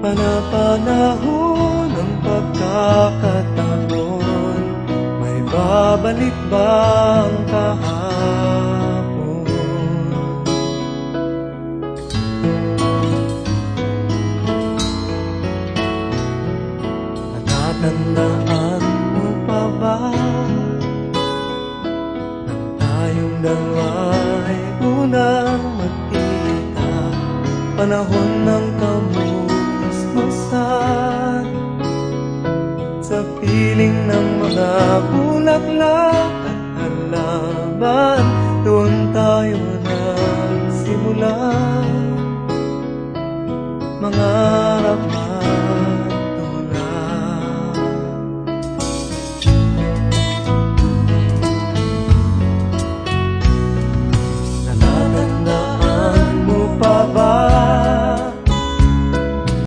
Panapanahon ng pagkakataon May babalik bang kahapon? Natatandaan mo pa ba Nang tayong dalawa'y unang magkita Panahon ng kamunismasan Sa piling ng mga bulaklak at halaman. Doon tayo nagsimula. Mangarap man